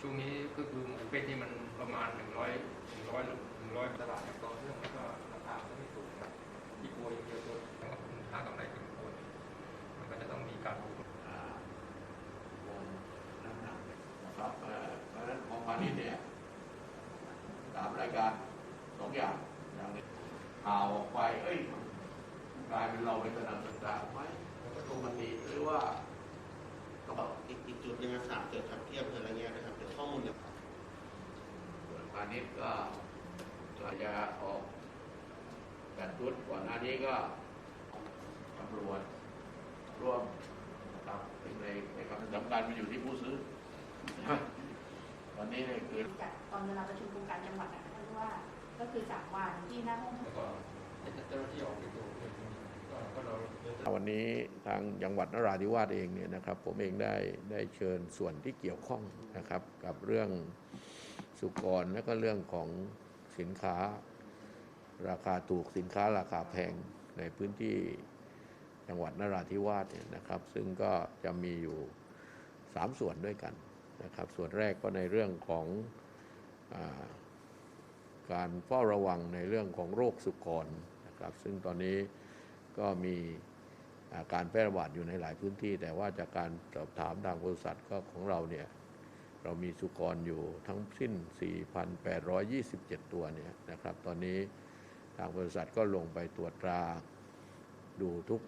ช่วงนี้ก็คือหมูเป็ดนี่มันประมาณหนึ่งร้อยหนึ่งร้อยหนึ่งร้อยตลาดต่อเนื่องแล้วก็ราคาก็ไม่สูงนะที่กลัวอย่างเดียวตัวแล้วก็คุณค่ากำไรถึงควมันก็จะต้องมีการลงทุนอ่าวงน้ำหนักนะครับเพราะฉะนั้นของพาณิชย์เนี่ยสามรายการสองอย่างอย่างนี้ข่าวออกไปเอ้ยกลายเป็นเราไปสนับสนุนไหมแล้วก็ปกติหรือว่า องอีกอีกจุดหนึ่งนะครับเกิดครับที่อำเภอระแงะนะครับเดี๋ยวข้อมูลเนี่ยส่วนพาณิชย์ก็ก็จะออกแบบชุดก่อนหน้านี้ก็ตำรวจร่วมนะครับในในคำสำคัญมันอยู่ที่ผู้ซื้อวันนี้เนี่ยคือจากตอนเวลาประชุมโครงการจังหวัดนะคะท่านว่าก็คือจากวันที่หน้าห้องแล้วก็เจ้าหน้าที่ออกไปดูก็ก็เรา วันนี้ทางจังหวัดนราธิวาสเองเนี่ยนะครับ ผมเองได้ได้เชิญส่วนที่เกี่ยวข้องนะครับ กับเรื่องสุกรและก็เรื่องของสินค้า ราคาถูกสินค้าราคาแพงในพื้นที่จังหวัดนราธิวาสเนี่ยนะครับ ซึ่งก็จะมีอยู่ 3 ส่วนด้วยกันนะครับ ส่วนแรกก็ในเรื่องของอาการเฝ้าระวังในเรื่องของโรคสุกรนะครับ ซึ่งตอนนี้ก็มี การแพร่ระบาดอยู่ในหลายพื้นที่ แต่ว่าจากการสอบถามทางบริษัทก็ของเราเนี่ยเรามีสุกรอยู่ทั้งสิ้น 4,827 ตัวเนี่ยนะครับ ตอนนี้ทางบริษัทก็ลงไปตรวจตราดูทุก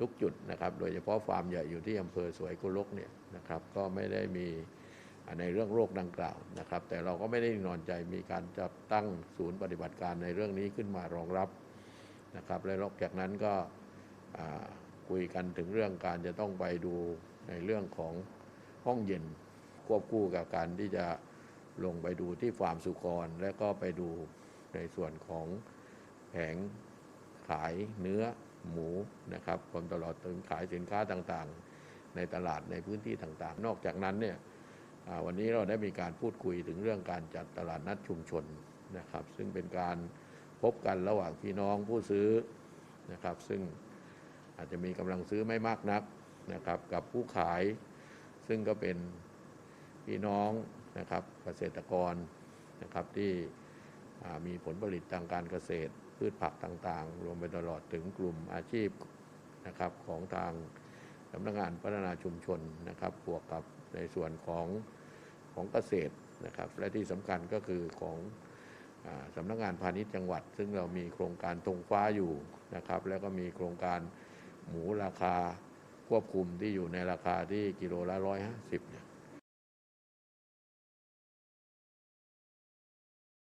ทุกจุดนะครับ โดยเฉพาะฟาร์มใหญ่อยู่ที่อำเภอสวยกุลกเนี่ยนะครับ ก็ไม่ได้มีในเรื่องโรคดังกล่าวนะครับ แต่เราก็ไม่ได้นอนใจมีการจัดตั้งศูนย์ปฏิบัติการในเรื่องนี้ขึ้นมารองรับนะครับ และนอกจากนั้นก็ คุยกันถึงเรื่องการจะต้องไปดูในเรื่องของห้องเย็นควบคู่กับการที่จะลงไปดูที่ฟาร์มสุกร และก็ไปดูในส่วนของแผงขายเนื้อหมูนะครับรวมตลอดถึงขายสินค้าต่างๆ ในตลาดในพื้นที่ต่างๆ นอกจากนั้นเนี่ยวันนี้เราได้มีการพูดคุยถึงเรื่องการจัดตลาดนัดชุมชนนะครับ ซึ่งเป็นการพบกันระหว่างพี่น้องผู้ซื้อนะครับ ซึ่ง อาจจะมีกำลังซื้อไม่มากนักนะครับ กับผู้ขาย ซึ่งก็เป็นพี่น้องนะครับเกษตรกรนะครับที่มีผลผลิตทางการเกษตร พืชผักต่างๆ รวมไปตลอดถึงกลุ่มอาชีพนะครับของทางสำนักงานพัฒนาชุมชนนะครับบวกกับในส่วนของของเกษตรนะครับ และที่สำคัญก็คือของสำนักงานพาณิชย์จังหวัด ซึ่งเรามีโครงการตรงฟ้าอยู่นะครับ แล้วก็มีโครงการ หมูราคาควบคุมที่อยู่ในราคาที่กิโลละร้อยห้าสิบเนี่ย